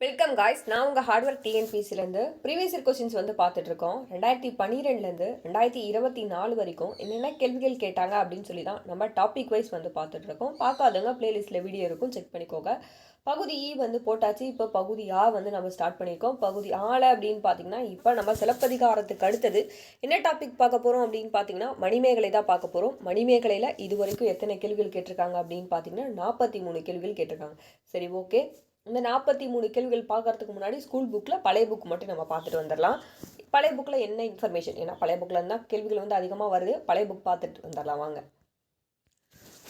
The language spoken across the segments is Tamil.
வெல்கம் காய்ஸ் நான் உங்கள் ஹார்ட் ஒர்க் டிஎன்பிசிலேருந்து ப்ரீவியஸ் இயர் கொஸ்டின்ஸ் வந்து பார்த்துட்ருக்கோம் ரெண்டாயிரத்தி பன்னிரெண்டுலேருந்து ரெண்டாயிரத்தி இருபத்தி நாலு வரைக்கும் என்னென்ன கேள்விகள் கேட்டாங்க அப்படின்னு சொல்லி தான் நம்ம டாபிக் வைஸ் வந்து பார்த்துட்ருக்கோம் பார்க்காதவங்க பிளேலிஸ்ட்டில் வீடியோ இருக்கும். செக் பண்ணிக்கோங்க. பகுதி இ வந்து போட்டாச்சு. இப்போ பகுதி ஆ வந்து நம்ம ஸ்டார்ட் பண்ணியிருக்கோம். பகுதி ஆல அப்படின்னு பார்த்தீங்கன்னா இப்போ நம்ம சிலப்பதிகாரத்துக்கு அடுத்தது என்ன டாபிக் பார்க்க போகிறோம் அப்படின்னு பார்த்தீங்கன்னா மணிமேகலை தான் பார்க்க போகிறோம் மணிமேகலையில் இது வரைக்கும் எத்தனை கேள்விகள் கேட்டிருக்காங்க அப்படின்னு பார்த்தீங்கன்னா நாற்பத்தி மூணு கேள்விகள் கேட்டிருக்காங்க. சரி ஓகே இந்த நாற்பத்தி மூணு கேள்விகள் பார்க்கறதுக்கு முன்னாடி ஸ்கூல் புக்கில் பழைய புக் மட்டும் நம்ம பார்த்துட்டு வந்துடலாம். பழைய புக்கில் என்ன இன்ஃபர்மேஷன் ஏன்னா பழைய புக்கில் இருந்தால் கேள்விகள் வந்து அதிகமாக வருது. பழைய புக் பார்த்துட்டு வந்துடலாம். வாங்க.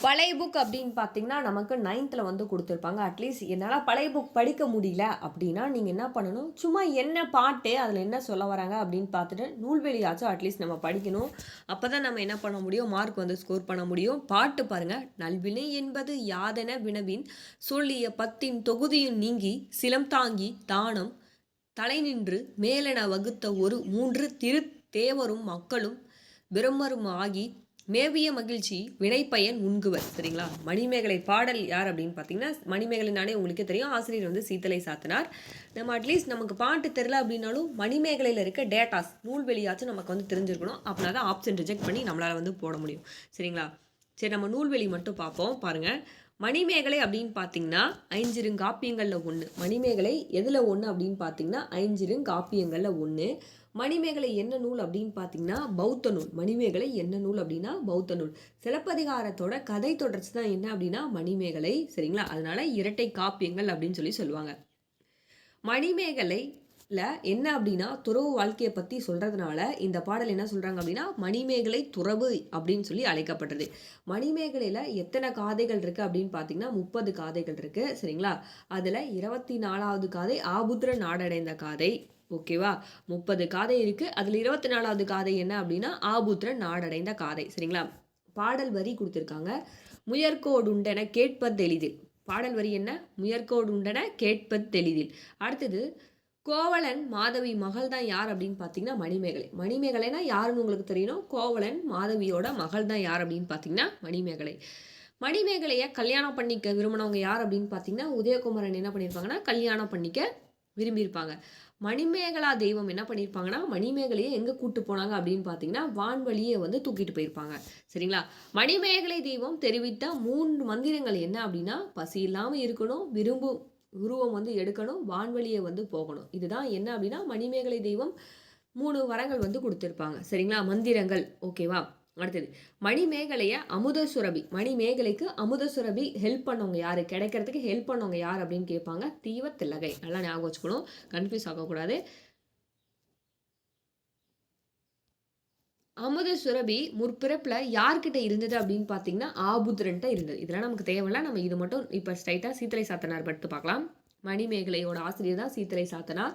பழைய புக் அப்படின்னு பார்த்தீங்கன்னா நமக்கு நைன்த்தில் வந்து கொடுத்துருப்பாங்க. அட்லீஸ்ட் என்னால் பழைய புக் படிக்க முடியல அப்படின்னா நீங்கள் என்ன பண்ணணும்? சும்மா என்ன பாட்டு அதில் என்ன சொல்ல வராங்க அப்படின்னு பார்த்துட்டு நூல்வெளியாச்சும் அட்லீஸ்ட் நம்ம படிக்கணும். அப்போ தான் நம்ம என்ன பண்ண முடியும்? மார்க் வந்து ஸ்கோர் பண்ண முடியும். பாட்டு பாருங்கள் நல்வினை என்பது யாதென வினவின் சொல்லிய பத்தின் தொகுதியும் நீங்கி சிலம் தாங்கி தானம் தலை நின்று மேலென வகுத்த ஒரு மூன்று திரு தேவரும் மக்களும் பிரம்மரும் ஆகி மேவிய மகிழ்ச்சி வினைப்பயன் உண்குவர் சரிங்களா? மணிமேகலை பாடல் யார் அப்படின்னு பார்த்தீங்கன்னா மணிமேகலைனாலே உங்களுக்கே தெரியும். ஆசிரியர் வந்து சீத்தலை சாத்தினார். நம்ம அட்லீஸ்ட் நமக்கு பாட்டு தெரில அப்படின்னாலும் மணிமேகலையில் இருக்க டேட்டாஸ் நூல்வெளியாச்சும் நமக்கு வந்து தெரிஞ்சிருக்கணும். அப்படின்னா தான் ஆப்ஷன் ரிஜெக்ட் பண்ணி நம்மளால் வந்து போட முடியும். சரிங்களா? சரி நம்ம நூல்வெளி மட்டும் பார்ப்போம். பாருங்கள் மணிமேகலை அப்படின்னு பார்த்தீங்கன்னா ஐஞ்சிருங்காப்பியங்களில் ஒன்று மணிமேகலை எதில் ஒன்று அப்படின்னு பார்த்தீங்கன்னா ஐஞ்சிருங்காப்பியங்களில் ஒன்று மணிமேகலை என்ன நூல் அப்படின்னு பார்த்தீங்கன்னா பௌத்த நூல். மணிமேகலை என்ன நூல் அப்படின்னா பௌத்த நூல். சிலப்பதிகாரத்தோட கதை தொடர்ச்சி தான் என்ன அப்படின்னா மணிமேகலை. சரிங்களா? அதனால இரட்டை காப்பியங்கள் அப்படின்னு சொல்லி சொல்லுவாங்க. மணிமேகலை என்ன அப்படின்னா துறவு வாழ்க்கையை பற்றி சொல்கிறதுனால இந்த பாடல் என்ன சொல்கிறாங்க அப்படின்னா மணிமேகலை துறவு அப்படின்னு சொல்லி அழைக்கப்பட்டது. மணிமேகலையில் எத்தனை காதைகள் இருக்குது அப்படின்னு பார்த்தீங்கன்னா முப்பது காதைகள் இருக்குது சரிங்களா? அதில் இருபத்தி நாலாவது காதை ஆபுத்திர நாடடைந்த காதை. ஓகேவா முப்பது காதை இருக்குது அதில் இருபத்தி நாலாவது காதை என்ன அப்படின்னா ஆபுத்திரன் நாடடைந்த காதை. சரிங்களா? பாடல் வரி கொடுத்துருக்காங்க. முயற்கோடு முயற்கோடுண்டென கேட்பதெளிதில் பாடல் வரி என்ன? முயற்கோடு முயற்கோடுண்டென கேட்பதெளிதில் அடுத்தது கோவலன் மாதவி மகள் தான் யார் அப்படின்னு பார்த்தீங்கன்னா மணிமேகலை. மணிமேகலைனா யாருன்னு உங்களுக்கு தெரியணும்? கோவலன் மாதவியோட மகள் தான் யார் அப்படின்னு பார்த்தீங்கன்னா மணிமேகலை. மணிமேகலையை கல்யாணம் பண்ணிக்க விரும்பினவங்க யார் அப்படின்னு பார்த்தீங்கன்னா உதயகுமரன் என்ன பண்ணியிருப்பாங்கன்னா கல்யாணம் பண்ணிக்க விரும்பியிருப்பாங்க. மணிமேகலா தெய்வம் என்ன பண்ணியிருப்பாங்கன்னா மணிமேகலையை எங்கே கூட்டு போனாங்க அப்படின்னு பார்த்தீங்கன்னா வான்வழியை வந்து தூக்கிட்டு போயிருப்பாங்க. சரிங்களா? மணிமேகலை தெய்வம் தெரிவித்த மூன்று மந்திரங்கள் என்ன அப்படின்னா பசி இல்லாமல் இருக்கணும் விரும்பும் உருவம் வந்து எடுக்கணும் வான்வழியை வந்து போகணும். இதுதான் என்ன அப்படின்னா மணிமேகலை தெய்வம் மூணு வரங்கள் வந்து கொடுத்துருப்பாங்க. சரிங்களா? மந்திரங்கள். ஓகேவா? அடுத்தது மணிமேகலைய அமுத சுரபி. மணிமேகலைக்கு அமுத சுரபி ஹெல்ப் பண்ணவங்க யார்? கிடைக்கிறதுக்கு ஹெல்ப் பண்ணவங்க யார் அப்படின்னு கேட்பாங்க. தீவ நல்லா ஞாபகம் வச்சுக்கணும். கன்ஃபியூஸ் ஆகக்கூடாது. அமுத சுரபி முற்பிறப்பில் யார்கிட்ட இருந்தது அப்படின்னு பார்த்தீங்கன்னா ஆபுத்ரன்ட்ட இருந்தது. இதெல்லாம் நமக்கு தேவையில்ல. நம்ம இது மட்டும் இப்போ ஸ்ட்ரைட்டாக சீத்தலை சாத்தனார் பட்டு பார்க்கலாம். மணிமேகலையோட ஆசிரியர் தான் சீத்தலை சாத்தனார்.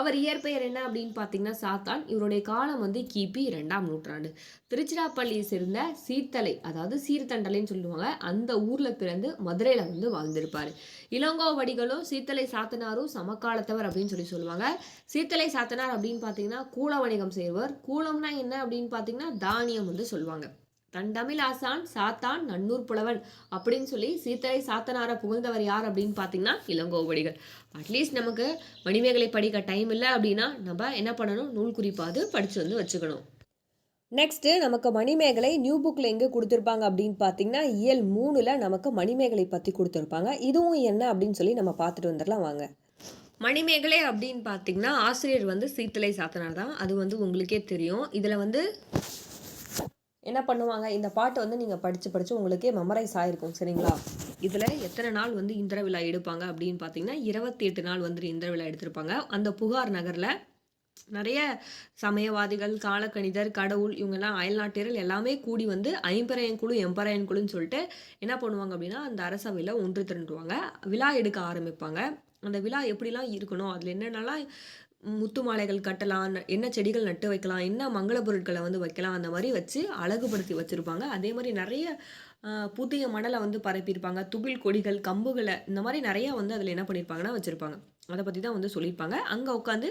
அவர் இயற்பெயர் என்ன அப்படின்னு பார்த்தீங்கன்னா சாத்தான். இவருடைய காலம் வந்து கிபி இரண்டாம் நூற்றாண்டு. திருச்சிராப்பள்ளியை சேர்ந்த சீத்தலை அதாவது சீர்தண்டலைன்னு சொல்லுவாங்க அந்த ஊரில் பிறந்து மதுரையில் வந்து வாழ்ந்திருப்பார். இளங்கோவடிகளும் சீத்தலை சாத்தனாரும் சமகாலத்தவர் அப்படின்னு சொல்லி சொல்லுவாங்க. சீத்தலை சாத்தனார் அப்படின்னு பார்த்தீங்கன்னா கூல வணிகம் செய்வர் கூலம்னா என்ன அப்படின்னு பார்த்தீங்கன்னா தானியம் வந்து சொல்லுவாங்க. தண்டமிழ் ஆசான் சாத்தான் நன்னூர் புலவன் அப்படின்னு சொல்லி சீத்தலை சாத்தனாரை புகழ்ந்தவர் யார் அப்படின்னு பார்த்தீங்கன்னா இளங்கோவடிகள் அட்லீஸ்ட் நமக்கு மணிமேகலை படிக்க டைம் இல்லை அப்படின்னா நம்ம என்ன பண்ணணும்? நூல் குறிப்பாவது படித்து வந்து வச்சுக்கணும். நெக்ஸ்ட்டு நமக்கு மணிமேகலை நியூ புக்கில் எங்கே கொடுத்துருப்பாங்க அப்படின்னு பார்த்தீங்கன்னா இயல் மூணில் நமக்கு மணிமேகலை பற்றி கொடுத்துருப்பாங்க. இதுவும் என்ன அப்படின்னு சொல்லி நம்ம பார்த்துட்டு வந்துடலாம் வாங்க. மணிமேகலை அப்படின்னு பார்த்தீங்கன்னா ஆசிரியர் வந்து சீத்தலை சாத்தனார் தான். அது வந்து உங்களுக்கே தெரியும். இதில் வந்து என்ன பண்ணுவாங்க? இந்த பாட்டை வந்து நீங்கள் படித்து படித்து உங்களுக்கே மெமரைஸ் ஆகிருக்கும் சரிங்களா? இதில் எத்தனை நாள் வந்து இந்திர விழா எடுப்பாங்க அப்படின்னு பார்த்தீங்கன்னா இருபத்தி எட்டு நாள் வந்து இந்திர விழா எடுத்திருப்பாங்க. அந்த புகார் நகரில் நிறைய சமயவாதிகள் காலக்கணிதர் கடவுள் இவங்கெல்லாம் அயல்நாட்டியர்கள் எல்லாமே கூடி வந்து ஐம்பரையன் குழு எம்பரையன் குழுன்னு சொல்லிட்டு என்ன பண்ணுவாங்க அப்படின்னா அந்த அரசவையில் ஒன்று திரண்டுவாங்க. விழா எடுக்க ஆரம்பிப்பாங்க. அந்த விழா எப்படிலாம் இருக்கணும்? அதில் என்னென்னலாம் முத்து மாலைகள் கட்டலாம் என்ன செடிகள் நட்டு வைக்கலாம் என்ன மங்கள பொருட்களை வந்து வைக்கலாம் அந்த மாதிரி வச்சு அழகுபடுத்தி வச்சுருப்பாங்க. அதே மாதிரி நிறைய புதிய மணலை வந்து பரப்பியிருப்பாங்க. துகில் கொடிகள் கம்புகளை இந்த மாதிரி நிறையா வந்து அதில் என்ன பண்ணியிருப்பாங்கன்னா வச்சுருப்பாங்க. அதை பற்றி தான் வந்து சொல்லியிருப்பாங்க. அங்கே உட்காந்து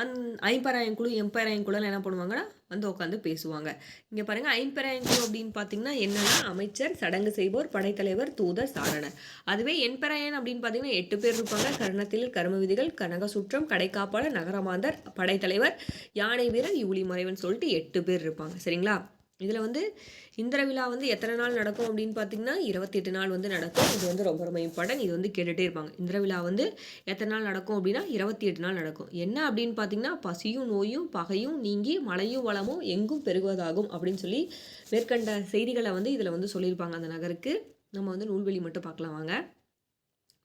அந் ஐம்பராயம் குழு எம்பராயம் குழுலாம் என்ன பண்ணுவாங்கன்னா வந்து உட்காந்து பேசுவாங்க. இங்கே பாருங்கள் ஐம்பராயம் குழு அப்படின்னு பார்த்தீங்கன்னா என்னென்னா அமைச்சர் சடங்கு செய்வோர் படைத்தலைவர் தூதர் சாரணர். அதுவே எம்பராயன் அப்படின்னு பார்த்தீங்கன்னா எட்டு பேர் இருப்பாங்க. கர்ணத்தில் கர்ம விதிகள் கனக சுற்றம் கடைக்காப்பாளர் நகரமாந்தர் படைத்தலைவர் யானை வீரர் யூலி மறைவன் சொல்லிட்டு எட்டு பேர் இருப்பாங்க. சரிங்களா? இதில் வந்து இந்திர விழா வந்து எத்தனை நாள் நடக்கும் அப்படின்னு பார்த்தீங்கன்னா இருபத்தி எட்டு நாள் வந்து நடக்கும். இது வந்து ரொம்ப ரொம்ப இம்பார்ட்டன்ட் இது வந்து கேட்டுகிட்டே இருப்பாங்க. இந்திர விழா வந்து எத்தனை நாள் நடக்கும் அப்படின்னா இருபத்தி எட்டு நாள் நடக்கும். என்ன அப்படின்னு பார்த்தீங்கன்னா பசியும் நோயும் பகையும் நீங்கி மழையும் வளமும் எங்கும் பெருகுவதாகும் அப்படின்னு சொல்லி மேற்கண்ட செய்திகளை வந்து இதில் வந்து சொல்லியிருப்பாங்க அந்த நகருக்கு. நம்ம வந்து நூல்வெளி மட்டும் பார்க்கலாம் வாங்க.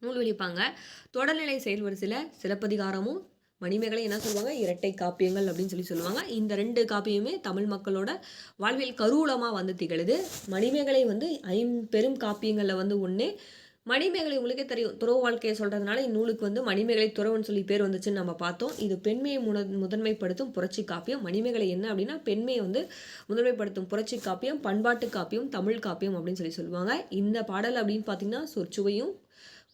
நூல்வெளிப்பாங்க. தொடர்நிலை செயல்வரிசையில் சிலப்பதிகாரமும் மணிமேகலை என்ன சொல்லுவாங்க? இரட்டை காப்பியங்கள் அப்படின்னு சொல்லி சொல்லுவாங்க. இந்த ரெண்டு காப்பியமே தமிழ் மக்களோட வாழ்வியல் கருவூலமாக வந்து திகழுது. மணிமேகலை வந்து ஐம்பெரும் காப்பியங்களில் வந்து ஒன்று மணிமேகலை உங்களுக்கே தெரியும். துறவு வாழ்க்கையை சொல்கிறதுனால இந்நூலுக்கு வந்து மணிமேகலை துறவுன்னு சொல்லி பேர் வந்துச்சுன்னு நம்ம பார்த்தோம். இது பெண்மையை முன முதன்மைப்படுத்தும் புரட்சி காப்பியம். மணிமேகலை என்ன அப்படின்னா பெண்மையை வந்து முதன்மைப்படுத்தும் புரட்சி காப்பியம் பண்பாட்டு காப்பியம் தமிழ் காப்பியம் அப்படின்னு சொல்லி சொல்லுவாங்க. இந்த பாடல் அப்படின்னு பார்த்தீங்கன்னா சொற்சுவையும்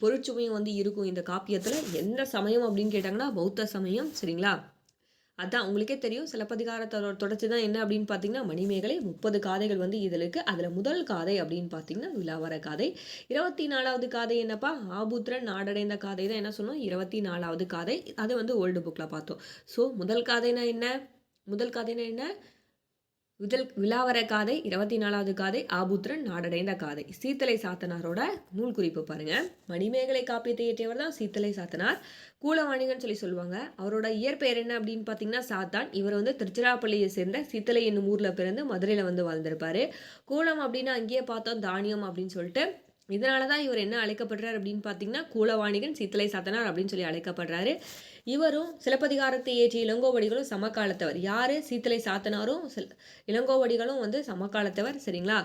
பொருட்சுவையும் வந்து இருக்கும் இந்த காப்பியத்தில். எந்த சமயம் அப்படின்னு கேட்டாங்கன்னா பௌத்த சமயம் சரிங்களா? அதான் உங்களுக்கே தெரியும். சிலப்பதிகாரத்தோட தொடர்ச்சி தான் என்ன அப்படின்னு பார்த்தீங்கன்னா மணிமேகலை முப்பது காதைகள் வந்து இதில் இருக்குது அதில் முதல் காதை அப்படின்னு பார்த்தீங்கன்னா விழாவர காதை. இருபத்தி நாலாவது காதை என்னப்பா? ஆபுத்திரன் நாடடைந்த காதை தான் என்ன சொன்னோம் இருபத்தி நாலாவது காதை. அது வந்து ஓல்டு புக்கில் பார்த்தோம். ஸோ முதல் காதைனா என்ன? முதல் காதைனா என்ன? விதல் விழாவர காதை இருபத்தி நாலாவது காதை ஆபுத்திரன் நாடடைந்த காதை. சீத்தலை சாத்தனாரோட நூல் குறிப்பு பாருங்க. மணிமேகலை காப்பியத்தை இயற்றியவர் தான் சீத்தலை சாத்தனார். கூலவாணிகன் சொல்லி சொல்லுவாங்க. அவரோட இயற்பெயர் என்ன அப்படின்னு பார்த்தீங்கன்னா சாத்தான். இவர் வந்து திருச்சிராப்பள்ளியை சேர்ந்த சீத்தலை என்னும் ஊரில் பிறந்து மதுரையில் வந்து வாழ்ந்திருப்பாரு. கூலம் அப்படின்னா அங்கேயே பார்த்தோம் தானியம் அப்படின்னு சொல்லிட்டு இதனால தான் இவர் என்ன அழைக்கப்படுறார் அப்படின்னு பார்த்தீங்கன்னா கூலவாணிகன் சித்தலை சாத்தனார் அப்படின்னு சொல்லி அழைக்கப்படுறாரு. இவரும் சிலப்பதிகாரத்தை ஏற்றிய இளங்கோவடிகளும் சமகாலத்தவர். யார்? சீத்தலை சாத்தனாரும் இளங்கோவடிகளும் வந்து சமகாலத்தவர் சரிங்களா?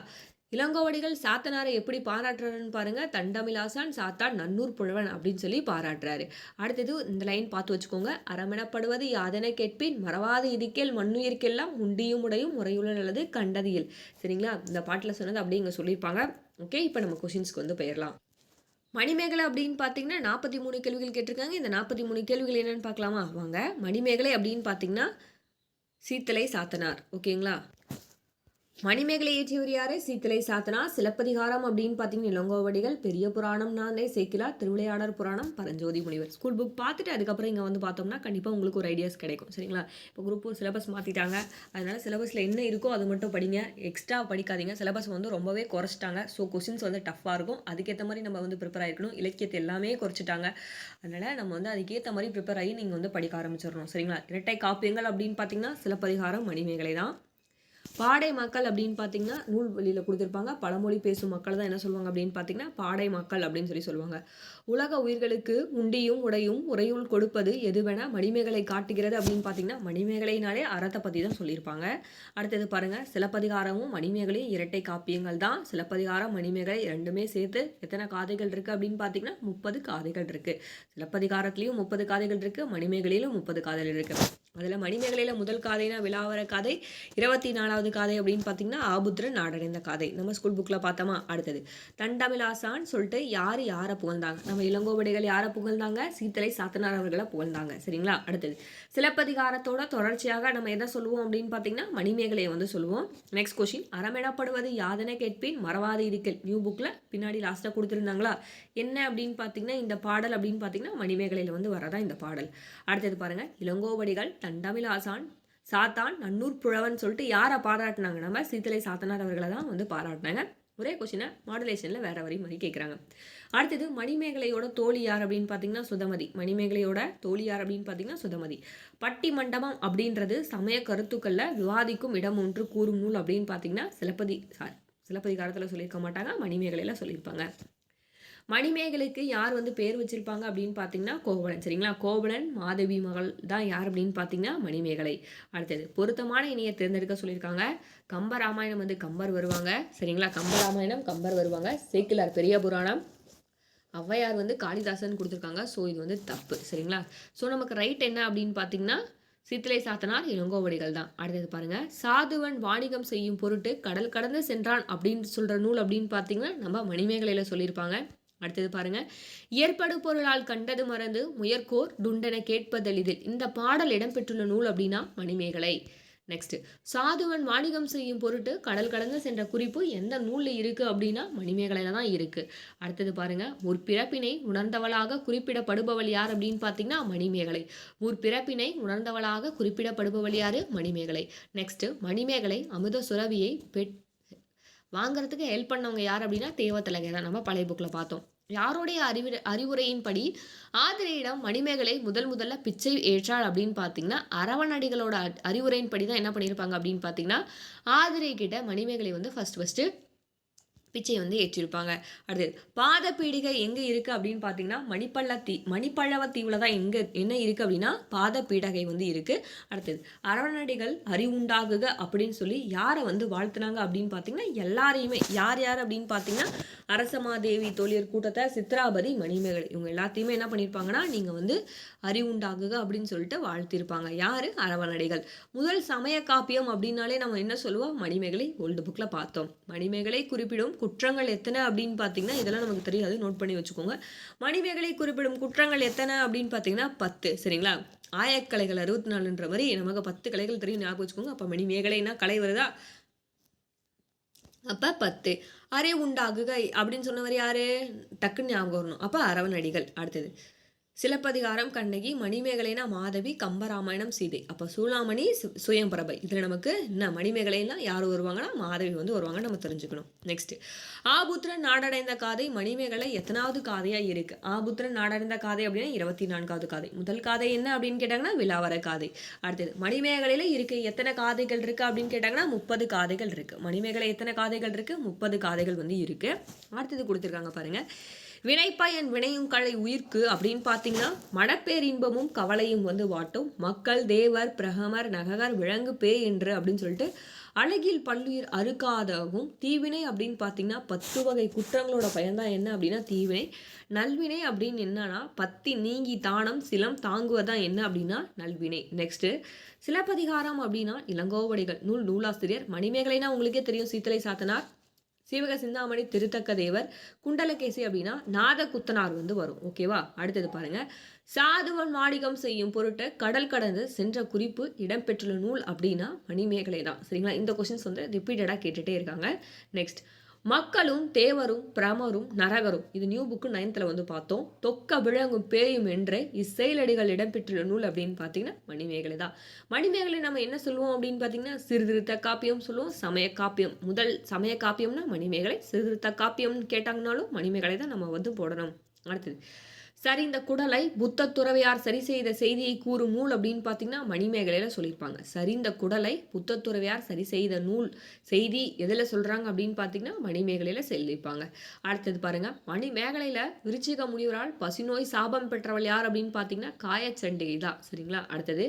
இளங்கோவடிகள் சாத்தனாரை எப்படி பாராட்டுறாருன்னு பாருங்க. தண்டமிலாசான் சாத்தான் நன்னூர் புழவன் அப்படின்னு சொல்லி பாராட்டுறாரு. அடுத்தது இந்த லைன் பார்த்து வச்சுக்கோங்க. அறமெனப்படுவது யாதென கேட்பின் மறவாத இதுக்கேல் மண்ணுயிர்க்கெல்லாம் உண்டியும் உடையும் முறையுள்ள நல்லது கண்டதியில். சரிங்களா? இந்த பாட்டில் சொன்னது அப்படியே இங்கே சொல்லியிருப்பாங்க. ஓகே இப்போ நம்ம கொஷின்ஸ்க்கு வந்து போயிடலாம் மணிமேகலை அப்படின்னு பார்த்தீங்கன்னா நாற்பத்தி மூணு கேள்விகள் கேட்டிருக்காங்க. இந்த நாற்பத்தி மூணு கேள்விகள் என்னென்னு பார்க்கலாமா? வாங்க. மணிமேகலை அப்படின்னு பார்த்தீங்கன்னா சீத்தலை சாத்தனார். ஓகேங்களா? மணிமேகலை இயற்றியவர் யாரு சீத்திலை சாத்தனார் சிலப்பதிகாரம் அப்படின்னு பார்த்தீங்கன்னா இளங்கோவடிகள் பெரிய புராணம் நானே சேக்கிலார் திருவிளையாடர் புராணம் பரஞ்சோதி முனிவர். ஸ்கூல் புக் பார்த்துட்டு அதுக்கப்புறம் இங்கே வந்து பார்த்தோம்னா கண்டிப்பாக உங்களுக்கு ஒரு ஐடியாஸ் கிடைக்கும். சரிங்களா? இப்போ குரூப் சிலபஸ் மாற்றிட்டாங்க அதனால சிலபஸில் என்ன இருக்கோ அது மட்டும் படிங்க. எக்ஸ்ட்ரா படிக்காதீங்க. சிலபஸ் வந்து ரொம்பவே குறைச்சிட்டாங்க. ஸோ கொஸ்டின்ஸ் வந்து டஃப்பாக இருக்கும். அதுக்கேற்ற மாதிரி நம்ம வந்து ப்ரிப்பேர் ஆகிருக்கணும் இலக்கியத்தை எல்லாமே குறைச்சிட்டாங்க. அதனால் நம்ம வந்து அதுக்கேற்ற மாதிரி ப்ரிப்பேர் ஆகி நீங்கள் வந்து படிக்க ஆரம்பிச்சிடணும். சரிங்களா? இரட்டை காப்பியங்கள் அப்படின்னு பார்த்தீங்கன்னா சிலப்பதிகாரம் மணிமேகலை தான். பாடை மக்கள் அப்படின்னு பார்த்தீங்கன்னா நூல் வழியில் கொடுத்துருப்பாங்க. பழமொழி பேசும் மக்கள் தான் என்ன சொல்லுவாங்க அப்படின்னு பார்த்தீங்கன்னா பாடை மக்கள் அப்படின்னு சொல்லி சொல்லுவாங்க. உலக உயிர்களுக்கு உண்டியும் உடையும் உறையுள் கொடுப்பது எதுவென மணிமேகலை காட்டுகிறது அப்படின்னு பார்த்தீங்கன்னா மணிமேகலைனாலே அறத்தை பற்றி தான் சொல்லியிருப்பாங்க. அடுத்தது பாருங்கள் சிலப்பதிகாரமும் மணிமேகலையும் இரட்டை காப்பியங்கள் தான். சிலப்பதிகாரம் மணிமேகலை ரெண்டுமே சேர்த்து எத்தனை காதைகள் இருக்குது அப்படின்னு பார்த்தீங்கன்னா முப்பது காதைகள் இருக்குது சிலப்பதிகாரத்துலேயும் முப்பது காதைகள் இருக்குது மணிமேகலையிலும் முப்பது காதைகள் இருக்குது அதில் மணிமேகலையில் முதல் காதைனா விழாவர கதை இருபத்தி நாலாவது காதை அப்படின்னு பார்த்தீங்கன்னா ஆபுத்திரன் நாடடைந்த கதை. நம்ம ஸ்கூல் புக்கில் பார்த்தோமா? அடுத்தது. தண்டமிலாசான்னு சொல்லிட்டு யார் யாரை புகழ்ந்தாங்க? நம்ம இளங்கோவடிகள் யாரை புகழ்ந்தாங்க? சீத்தலை சாத்தனார் அவர்களை புகழ்ந்தாங்க. சரிங்களா? அடுத்தது. சிலப்பதிகாரத்தோட தொடர்ச்சியாக நம்ம எதை சொல்லுவோம் அப்படின்னு பார்த்தீங்கன்னா மணிமேகலையை வந்து சொல்லுவோம். நெக்ஸ்ட் கொஷின் அறமெனப்படுவது யாதென கேட்பின்? மறவாத இருக்கல். நியூ புக்கில் பின்னாடி லாஸ்ட்டாக கொடுத்துருந்தாங்களா? என்ன அப்படின்னு பார்த்தீங்கன்னா இந்த பாடல் அப்படின்னு பார்த்தீங்கன்னா மணிமேகலையில் வந்து வரதான் இந்த பாடல். அடுத்தது பாருங்கள் இளங்கோவடிகள் தண்டமிலாசான் சாத்தான் நன்னூர் புழவன் சொல்லிட்டு யாரை பாராட்டினாங்க நம்ம? சீத்தலை சாத்தனார் அவர்களை தான் வந்து பாராட்டினாங்க. ஒரே கொஷினை மாடுலேஷனில் வேற வரி மாதிரி கேட்குறாங்க அடுத்தது மணிமேகலையோட தோழி யார் அப்படின்னு பார்த்தீங்கன்னா சுதமதி. மணிமேகலையோட தோழி யார் அப்படின்னு பார்த்தீங்கன்னா சுதமதி. பட்டி மண்டபம் அப்படின்றது சமய கருத்துக்களில் விவாதிக்கும் இடம் ஒன்று கூறும் நூல் அப்படின்னு பார்த்தீங்கன்னா சிலப்பதி சாரி. சிலப்பதிகாரத்தில் சொல்லியிருக்க மாட்டாங்க மணிமேகலையில் சொல்லியிருப்பாங்க. மணிமேகலைக்கு யார் வந்து பேர் வச்சிருப்பாங்க அப்படின்னு பார்த்தீங்கன்னா கோவலன் சரிங்களா? கோவலன் மாதவி மகள் தான் யார் அப்படின்னு பார்த்தீங்கன்னா மணிமேகலை. அடுத்தது பொருத்தமான இணையை தேர்ந்தெடுக்க சொல்லியிருக்காங்க. கம்ப ராமாயணம் வந்து கம்பர் வருவாங்க சரிங்களா? கம்ப ராமாயணம் கம்பர் வருவாங்க. சேக்கிலார் பெரிய புராணம். ஔவையார் வந்து காளிதாசன் கொடுத்துருக்காங்க. ஸோ இது வந்து தப்பு சரிங்களா? ஸோ நமக்கு ரைட் என்ன அப்படின்னு பார்த்தீங்கன்னா சித்திலை சாத்தனார் இளங்கோவடிகள் தான். அடுத்தது பாருங்க சாதுவன் வாணிகம் செய்யும் பொருட்டு கடல் கடந்து சென்றான் அப்படின்னு சொல்ற நூல் அப்படின்னு பார்த்தீங்கன்னா நம்ம மணிமேகலையில சொல்லியிருப்பாங்க. அடுத்தது பாருங்க. ஏற்படு பொருளால் கண்டது மறந்து முயற்கோர் டுண்டென கேட்பதெளிதில் இந்த பாடல் இடம்பெற்றுள்ள நூல் அப்படின்னா மணிமேகலை. நெக்ஸ்ட் சாதுவன் வாணிகம் செய்யும் பொருட்டு கடல் கடந்து சென்ற குறிப்பு எந்த நூலில் இருக்குது அப்படின்னா மணிமேகலையில் தான் இருக்குது அடுத்தது பாருங்க. முற்பிறப்பினை உணர்ந்தவளாக குறிப்பிடப்படுபவள் யார் அப்படின்னு பார்த்தீங்கன்னா மணிமேகலை. முற்பிறப்பினை உணர்ந்தவளாக குறிப்பிடப்படுபவள் யார்? மணிமேகலை. நெக்ஸ்ட்டு மணிமேகலை அமுத சுரவியை பெட் வாங்குறதுக்கு ஹெல்ப் பண்ணவங்க யார் அப்படின்னா தேவத்தலகை தான். நம்ம பழைய புக்கில் பார்த்தோம். யாருடைய அறிவு அறிவுரையின்படி ஆதிரையிடம் மணிமேகலை முதல் முதல்ல பிச்சை ஏற்றாள் அப்படின்னு பார்த்தீங்கன்னா அரவணடிகளோட அறிவுரையின்படி தான் என்ன பண்ணியிருப்பாங்க அப்படின்னு பார்த்தீங்கன்னா ஆதிரை கிட்ட மணிமேகலை வந்து ஃபர்ஸ்ட் ஃபஸ்ட்டு பிச்சை வந்து ஏற்றிருப்பாங்க. அடுத்தது பாத பீடிகை எங்கே இருக்குது அப்படின்னு பார்த்தீங்கன்னா மணிப்பள்ள தீ மணிப்பள்ளவ தீவில் தான் எங்கே என்ன இருக்குது அப்படின்னா பாத பீடகை வந்து இருக்குது அடுத்தது அரவணடிகள் அறிவுண்டாகுக அப்படின்னு சொல்லி யாரை வந்து வாழ்த்துனாங்க அப்படின்னு பார்த்தீங்கன்னா எல்லாரையுமே யார் யார் அப்படின்னு பார்த்தீங்கன்னா அரசமாதேவி தோழியர் கூட்டத்தை சித்ராபதி மணிமேகலை இவங்க எல்லாத்தையுமே என்ன பண்ணியிருப்பாங்கன்னா நீங்கள் வந்து அறிவுண்டாகுக அப்படின்னு சொல்லிட்டு வாழ்த்திருப்பாங்க. யார்? அரவணடிகள் முதல் சமய காப்பியம் அப்படின்னாலே நம்ம என்ன சொல்லுவோம்? மணிமேகலை ஓல்டு புக்கில் பார்த்தோம். மணிமேகலை குறிப்பிடும் குற்றங்கள் எத்தனை அப்படின்னு பார்த்தீங்கன்னா இதெல்லாம் நமக்கு தெரியாது. நோட் பண்ணி வச்சுக்கோங்க. மணிமேகலை குறிப்பிடும் குற்றங்கள் எத்தனை அப்படின்னு பார்த்தீங்கன்னா பத்து. சரிங்களா? ஆயக்கலைகள் அறுபத்தி நாலுன்ற மாதிரி நமக்கு பத்து கலைகள் தெரியும் ஞாபகம் வச்சுக்கோங்க. அப்போ மணிமேகலைனா கலை வருதா? அப்போ பத்து. அரே உண்டாகுக அப்படின்னு சொன்னவர் யாரு? டக்குன்னு ஞாபகம் வரணும். அப்போ அரவணடிகள் அடுத்தது. சிலப்பதிகாரம் கண்ணகி மணிமேகலைனா மாதவி கம்பராமாயணம் சீதை. அப்போ சூளாமணி சு- சுயம்பிரபை. இதில் நமக்கு என்ன? மணிமேகலைனா யார் வருவாங்கன்னா? மாதவி வந்து வருவாங்க. நம்ம தெரிஞ்சுக்கணும். நெக்ஸ்ட் ஆபுத்திரன் நாடடைந்த காதை மணிமேகலை எத்தனாவது காதையாக இருக்குது ஆபுத்திரன் நாடடைந்த காதை அப்படின்னா இருபத்தி நான்காவது காதை. முதல் காதை என்ன அப்படின்னு கேட்டாங்கன்னா விலாவர காதை. அடுத்தது மணிமேகலையில் இருக்கு எத்தனை காதைகள் இருக்குது அப்படின்னு கேட்டாங்கன்னா முப்பது காதைகள் இருக்குது மணிமேகலை எத்தனை காதைகள் இருக்குது முப்பது காதைகள் வந்து இருக்குது அடுத்தது கொடுத்துருக்காங்க பாருங்கள் வினைப்பயன் வினையும் கலை உயிர்க்கு அப்படின்னு பார்த்தீங்கன்னா மடப்பேரின்பமும் கவலையும் வந்து வாட்டும். மக்கள் தேவர் பிரகமர் நககர் விலங்கு பேய் என்று அப்படின்னு சொல்லிட்டு அழகில் பல்லுயிர் அறுக்காதவும் தீவினை அப்படின்னு பார்த்தீங்கன்னா பத்து வகை குற்றங்களோட பயன்தான் என்ன அப்படின்னா தீவினை. நல்வினை அப்படின்னு என்னன்னா பத்தி நீங்கி தானம் சிலம் தாங்குவதான் என்ன அப்படின்னா நல்வினை. நெக்ஸ்ட் சிலப்பதிகாரம் அப்படின்னா இளங்கோவடிகள் நூல் நூலாசிரியர் மணிமேகலைனா உங்களுக்கே தெரியும் சீத்தலை சாத்தனார். சீவக சிந்தாமணி திருத்தக்க தேவர் குண்டலகேசி அப்படின்னா நாத குத்தனார் வந்து வரும். ஓகேவா அடுத்தது பாருங்க. சாதுவன் மாணிகம் செய்யும் பொருட்டு கடல் கடந்து சென்ற குறிப்பு இடம்பெற்றுள்ள நூல் அப்படின்னா மணிமேகலை தான். சரிங்களா? இந்த கொஸ்டின்ஸ் வந்து ரிப்பீட்டடாக கேட்டுகிட்டே இருக்காங்க. நெக்ஸ்ட் மக்களும் தேவரும் பிரமரும் நரகரும். இது நியூ புக்கு நைன்த்தில் வந்து பார்த்தோம். தொக்க விளங்கும் பேயும் என்றே இச்செயலடிகள் இடம்பெற்றுள்ள நூல் அப்படின்னு பார்த்தீங்கன்னா மணிமேகலை தான். மணிமேகலை நம்ம என்ன சொல்லுவோம் அப்படின்னு பார்த்தீங்கன்னா சிறுதிருத்த காப்பியம் சொல்லுவோம் சமய காப்பியம். முதல் சமய காப்பியம்னா மணிமேகலை சிறுதிருத்த காப்பியம்னு கேட்டாங்கனாலும் மணிமேகலை தான் நம்ம வந்து போடணும். அடுத்தது சரி இந்த குடலை புத்த துறவியார் சரி செய்த செய்தியை கூறும் நூல் அப்படின்னு பார்த்தீங்கன்னா மணிமேகலையில் சொல்லியிருப்பாங்க. சரி இந்த குடலை புத்த துறவியார் சரி செய்த நூல் செய்தி எதில் சொல்கிறாங்க அப்படின்னு பார்த்தீங்கன்னா மணிமேகலையில் சொல்லியிருப்பாங்க. அடுத்தது பாருங்க மணிமேகலையில் விருச்சிக முனிவரால் பசிநோய் சாபம் பெற்றவள் யார் அப்படின்னு பார்த்தீங்கன்னா காயச்சண்டிகை தான் சரிங்களா? அடுத்தது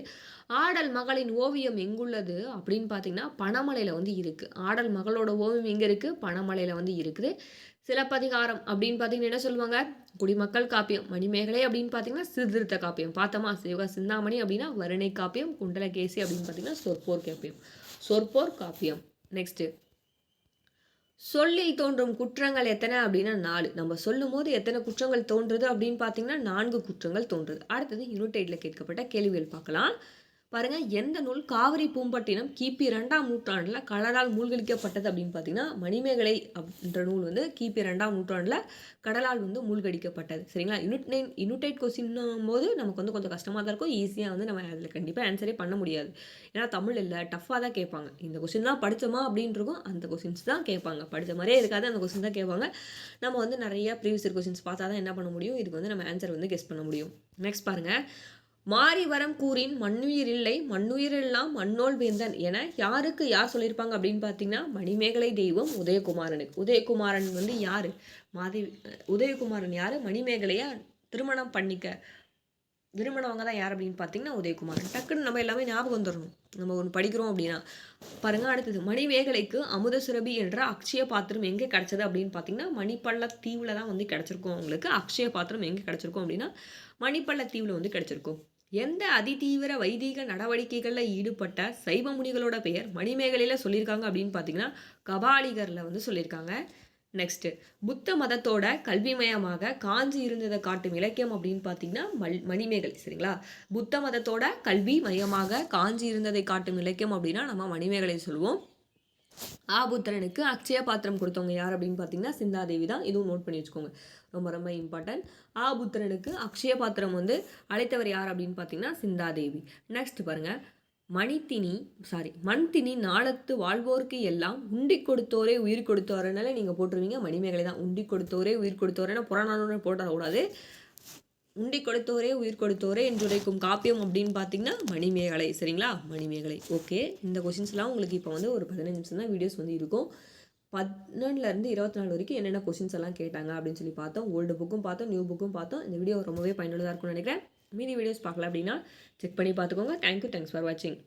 ஆடல் மகளின் ஓவியம் எங்குள்ளது அப்படின்னு பார்த்தீங்கன்னா பனமலையில் வந்து இருக்குது ஆடல் மகளோட ஓவியம் எங்கே இருக்குது பனமலையில் வந்து இருக்குது. சிலப்பதிகாரம் அப்படின்னு பார்த்தீங்கன்னா என்ன சொல்லுவாங்க? குடிமக்கள் காப்பியம் மணிமேகலை அப்படின்னு பார்த்தீங்கன்னா சீர்திருத்த காப்பியம் பார்த்தோமா சிவகா சிந்தாமணி அப்படின்னா வருணை காப்பியம் குண்டலகேசி அப்படின்னு பார்த்தீங்கன்னா சொற்போர் காப்பியம். சொற்போர் காப்பியம். நெக்ஸ்ட்டு சொல்லில் தோன்றும் குற்றங்கள் எத்தனை அப்படின்னா நாலு. நம்ம சொல்லும் போது எத்தனை குற்றங்கள் தோன்றுது அப்படின்னு பார்த்தீங்கன்னா நான்கு குற்றங்கள் தோன்றுது. அடுத்தது யூனிடெட்ல கேட்கப்பட்ட கேள்விகள் பார்க்கலாம். பாருங்க எந்த நூல் காவிரி பூம்பட்டினம் கிபி இரண்டாம் நூற்றாண்டில் கடலால் மூழ்கடிக்கப்பட்டது அப்படின்னு பார்த்தீங்கன்னா மணிமேகலை அப்படின்ற நூல் வந்து கிபி இரண்டாம் நூற்றாண்டில் கடலால் வந்து மூழ்கடிக்கப்பட்டது. சரிங்களா? யூனிட் நைன் யூனிடைட் கொஸ்டின்னும் போது நமக்கு வந்து கொஞ்சம் கஷ்டமாக தான் இருக்கும். ஈஸியாக வந்து நம்ம அதில் கண்டிப்பாக ஆன்சரே பண்ண முடியாது. ஏன்னா தமிழ் இல்லை டஃப்பாக தான் கேட்பாங்க. இந்த கொஸ்டின் தான் படித்தோமா அப்படின்றக்கும் அந்த கொஸ்டின்ஸ் தான் கேட்பாங்க. படித்த மாதிரியே இருக்காது. அந்த கொஸ்டின் தான் கேட்பாங்க. நம்ம வந்து நிறைய ப்ரீவியஸ் கொஸ்டின்ஸ் பார்த்தா தான் என்ன பண்ண முடியும்? இதுக்கு வந்து நம்ம ஆன்சர் வந்து கெஸ் பண்ண முடியும். நெக்ஸ்ட் பாருங்கள் மாறிவரம் கூறின் மண்ணுயிர் இல்லை மண்ணுயிர் எல்லாம் மண்ணோல் வேந்தன் என யாருக்கு யார் சொல்லியிருப்பாங்க அப்படின்னு பார்த்தீங்கன்னா மணிமேகலை தெய்வம் உதயகுமாரனுக்கு. உதயகுமாரன் வந்து யார்? மாதேவி உதயகுமாரன் யார்? மணிமேகலையை? திருமணம் பண்ணிக்க விரும்பினவங்க தான் யார் அப்படின்னு பார்த்தீங்கன்னா உதயகுமாரன். டக்குன்னு நம்ம எல்லாமே ஞாபகம் வந்துடணும் நம்ம ஒன்று படிக்கிறோம் அப்படின்னா. பாருங்கள் அடுத்தது. மணிமேகலைக்கு அமுத சுரபி என்ற அக்ஷய பாத்திரம் எங்கே கிடைச்சது அப்படின்னு பார்த்தீங்கன்னா மணிப்பள்ள தீவில் தான் வந்து கிடச்சிருக்கும் அவங்களுக்கு. அக்ஷய பாத்திரம் எங்கே கிடச்சிருக்கும் அப்படின்னா மணிப்பள்ள தீவில் வந்து கிடச்சிருக்கும். எந்த அதிதீவிர வைதீக நடவடிக்கைகளில் ஈடுபட்ட சைவ முனிகளோட பெயர் மணிமேகலையில் சொல்லியிருக்காங்க அப்படின்னு பார்த்தீங்கன்னா கபாலிகரில் வந்து சொல்லியிருக்காங்க. நெக்ஸ்ட்டு புத்த மதத்தோட கல்விமயமாக காஞ்சி இருந்ததை காட்டும் இலக்கியம் அப்படின்னு பார்த்தீங்கன்னா மல் மணிமேகலை சரிங்களா? புத்த மதத்தோட கல்வி மையமாக காஞ்சி இருந்ததை காட்டும் இலக்கியம் அப்படின்னா நம்ம மணிமேகலை சொல்லுவோம். ஆபுத்திரனுக்கு அக்ஷய பாத்திரம் கொடுத்தவங்க யார் அப்படின்னு பார்த்தீங்கன்னா சிந்தாதேவி தான். இதுவும் நோட் பண்ணி வச்சுக்கோங்க. ரொம்ப ரொம்ப இம்பார்ட்டன்ட் ஆபுத்திரனுக்கு அக்ஷய பாத்திரம் வந்து அழைத்தவர் யார் அப்படின்னு பார்த்தீங்கன்னா சிந்தாதேவி. நெக்ஸ்ட் பாருங்கள் மணித்தினி சாரி மண்தினி நாளத்து வாழ்வோருக்கு எல்லாம் உண்டி கொடுத்தோரே உயிர் கொடுத்தோரனால நீங்கள் போட்டுருவீங்க. மணிமேகலை தான் உண்டி கொடுத்தோரே உயிர் கொடுத்தோரேன்னா புறநானூறு போட்டக்கூடாது. உண்டி கொடுத்தோரே உயிர் கொடுத்தோரே என்றுரைக்கும் காப்பியம் அப்படின்னு பார்த்தீங்கன்னா மணிமேகலை சரிங்களா? மணிமேகலை. ஓகே இந்த கொஷின்ஸ்லாம் உங்களுக்கு இப்போ வந்து ஒரு பதினஞ்சு நிமிஷம் தான் வீடியோஸ் வந்து இருக்கும். பன்னெண்டுலேருந்து இருபத்தி நாலு வரைக்கும் என்னென்ன கொஷின்ஸ் எல்லாம் கேட்டாங்க அப்படின்னு சொல்லி பார்த்தோம். ஓல்டு புக்கும் பார்த்தோம் நியூ புக்கும் பார்த்தோம். இந்த வீடியோ ரொம்பவே பயனுள்ளதாக இருக்கும்னு நினைக்கிறேன். மீதி வீடியோஸ் பார்க்கல அப்படின்னா செக் பண்ணி பார்த்துக்கோங்க. தேங்க்யூ தேங்க்ஸ் ஃபார் வாட்சிங்